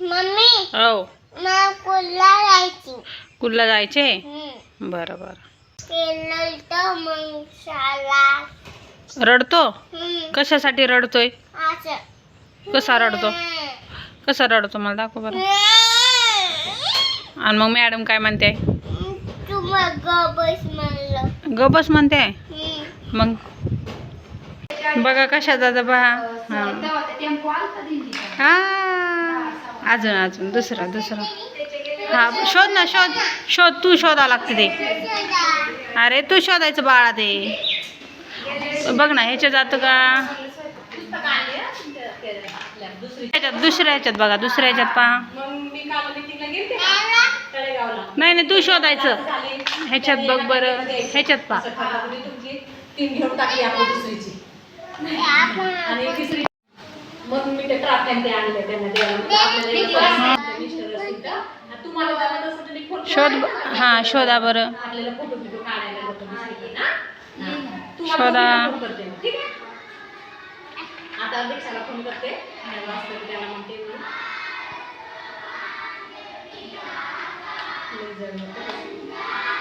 Mummy हो. मला कुल्ला जायची. कुठला जायचे. बरं बरं. मग शाळा रडतो. कशासाठी रडतोय? कसा रडतो? कसा रडतो? मला दाखव बरं. आणि मग मॅडम काय म्हणते? तू मग बस म्हणलं. ग बस म्हणते. मग? बघा कशा दादा बा हा. हा. अजून अजून दुसरा दुसरा. हा शोध ना शोध. शोध तू शोधा लागते ते. अरे तू शोधायचं बाळा ते. बघ ना ह्याच्या जातं का? ह्याच्यात दुसऱ्या ह्याच्यात बघा दुसऱ्या ह्याच्यात पहा. नाही नाही तू शोधायचं. ह्याच्यात बघ बरं. ह्याच्यात पहा. तीन घेऊन टाकली आपली दुसरीची आणि तिसरी मग मी ते ट्राप ते आणले त्यांना द्यायला. मग आपल्याला एक मिस्टर असतील का? आणि तुम्हाला जमत असेल तर एक फोटो शोध काढायचा. हा शोधा बरं आपल्याला फोटो बिटो काढायला लोकं दिसतील ना? हा. शोधा. तुम्हाला फोन करते मी, ठीक आहे आता दीक्षाला फोन करते आणि वाजता की त्याला म्हणते मी. लय जण होतं.